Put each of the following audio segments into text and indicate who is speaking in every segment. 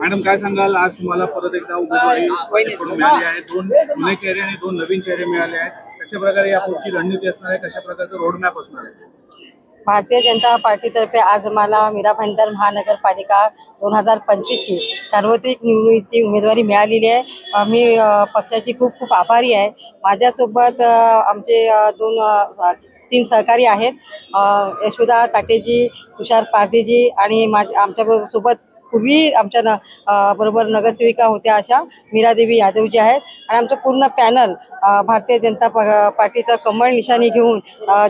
Speaker 1: Madam काय सांगाल? आज तुम्हाला परत एकदा उमेदवारी मिळाली आहे. दोन जुने चेहरे आणि दोन नवीन चेहरे मिळाले आहेत. कशा प्रकारे या पुढची रणनीती असणार आहे? कशा प्रकारचं रोडमॅप असणार आहे?
Speaker 2: भारतीय जनता पार्टीतर्फे आज मला मीरा भाईंदर महानगरपालिका दोन हजार पंचवीसची सार्वत्रिक निवडणुकीची उमेदवारी मिळालेली आहे. मी पक्षाची खूप खूप आभारी आहे. माझ्यासोबत आमचे दोन तीन सहकारी आहेत. यशोदा ताटेजी तुषार पारदेजी आणि माझ्या आमच्यासोबत पूर्वी आमच्या न बरोबर नगरसेविका होत्या अशा मीरादेवी यादवजी आहेत. आणि आमचं पूर्ण पॅनल भारतीय जनता प- पार्टीचं कमळ निशाणी घेऊन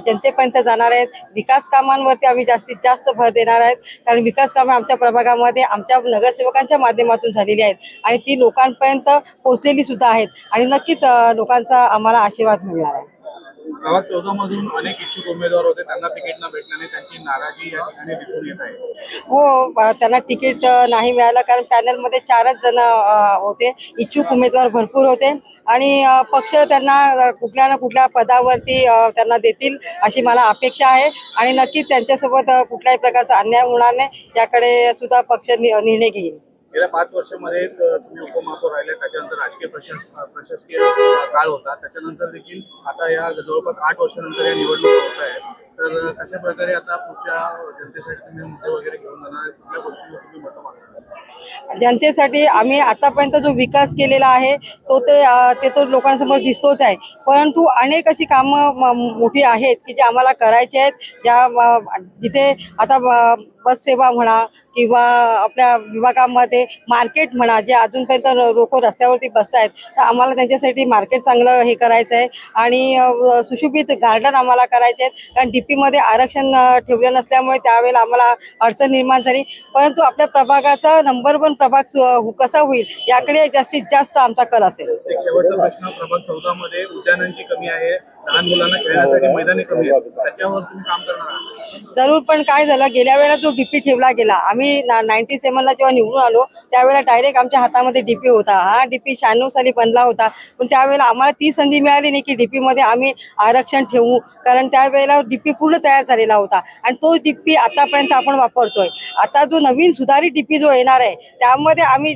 Speaker 2: जनतेपर्यंत जाणार आहेत. विकास कामांवरती आम्ही जास्तीत जास्त भर देणार आहेत. कारण विकास कामे आमच्या प्रभागामध्ये आमच्या नगरसेवकांच्या माध्यमातून झालेली आहेत. आणि ती लोकांपर्यंत पोहोचलेली सुद्धा आहेत. आणि नक्कीच लोकांचा आम्हाला आशीर्वाद मिळणार आहे.
Speaker 1: प्रभाग चौदा मधून अनेक इच्छुक उमेदवार होते. त्यांना तिकीट न भेटल्याने त्यांची नाराजी या ठिकाणी दिसून येत आहे.
Speaker 2: हो त्यांना तिकीट नाही मिळालं कारण पॅनलमध्ये चारच जण होते. इच्छुक उमेदवार भरपूर होते आणि पक्ष त्यांना कुठल्या ना कुठल्या पदावरती त्यांना देतील अशी मला अपेक्षा आहे. आणि नक्कीच त्यांच्यासोबत कुठल्याही प्रकारचा अन्याय होणार नाही. याकडे सुद्धा पक्ष निर्णय घेईल.
Speaker 1: गेल्या पाच वर्षामध्ये तुम्ही उपमहापौर राहिले त्याच्यानंतर राजकीय प्रशास प्रशासकीय काळ होता. त्याच्यानंतर देखील आता या जवळपास आठ वर्षानंतर या निवडणुका होत आहेत. तर कशा प्रकारे आता पुढच्या जनतेसाठी तुम्ही मुद्दे वगैरे घेऊन जाणार. कुठल्या गोष्टीवर तुम्ही मतं मागणार?
Speaker 2: जनतेसाठी आम्ही आतापर्यंत जो विकास केलेला आहे तो ते ते तो लोकांसमोर दिसतोच आहे. परंतु अनेक अशी कामं मोठी आहेत की जे आम्हाला करायची आहेत ज्या जिथे आता बस सेवा म्हणा किंवा आपल्या विभागामध्ये मार्केट म्हणा जे अजूनपर्यंत लोक रस्त्यावरती बसत आहेत तर आम्हाला त्यांच्यासाठी मार्केट चांगलं हे करायचं आहे. आणि सुशोभित गार्डन आम्हाला करायचे आहेत कारण डी पीमध्ये आरक्षण ठेवलं नसल्यामुळे त्यावेळेला आम्हाला अडचण निर्माण झाली. परंतु आपल्या प्रभागाचा नंबर वन प्रभाग कसा होईल याकडे जास्तीत जास्त आमचा कल असेल.
Speaker 1: प्रश्न प्रभाग चौदा मध्ये उद्यानांची कमी आहे. लहान मुलांना खेळण्यासाठी मैदानी कमी आहेत. त्याच्यावर तुम्ही काम करणार
Speaker 2: जरूर पण काय झालं गेल्या वेळेला जो डीपी ठेवला गेला आम्ही नाईन्टी सेव्हनला जेव्हा निवडून आलो त्यावेळेला डायरेक्ट आमच्या हातामध्ये डीपी होता. हा डीपी शहाण्णव साली बनला होता. पण त्यावेळेला आम्हाला ती संधी मिळाली नाही की डीपीमध्ये आम्ही आरक्षण ठेवू. कारण त्यावेळेला डीपी पूर्ण तयार झालेला होता. आणि तो डीपी आतापर्यंत आपण वापरतोय. आता जो नवीन सुधारित डीपी जो येणार आहे त्यामध्ये आम्ही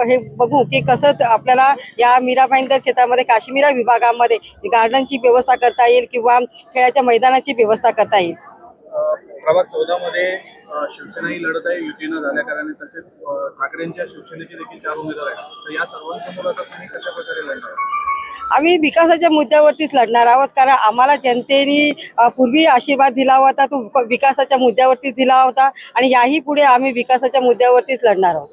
Speaker 2: हे बघू की कसं आपल्याला या मीरा भाईंदर क्षेत्रामध्ये काश्मीरा विभागामध्ये गार्डनची व्यवस्था करता येईल किंवा खेळाच्या मैदानाची व्यवस्था करता येईल.
Speaker 1: प्रभाग चौदा मध्ये शिवसेना ही लढत आहे युतीनं झाल्या कारणाने तसेच ठाकरेंच्या शिवसेनेचे देखील चार उमेदवार आहेत. तर या सर्वांसमोर आता तुम्ही कशा प्रकारे लढणार
Speaker 2: आम्ही विकासाच्या मुद्द्यावरतीच लढणार आहोत कारण आम्हाला जनतेने पूर्वी आशीर्वाद दिला होता तो विकासाच्या मुद्द्यावरतीच दिला होता आणि याही पुढे आम्ही विकासाच्या मुद्द्यावरतीच लढणार आहोत.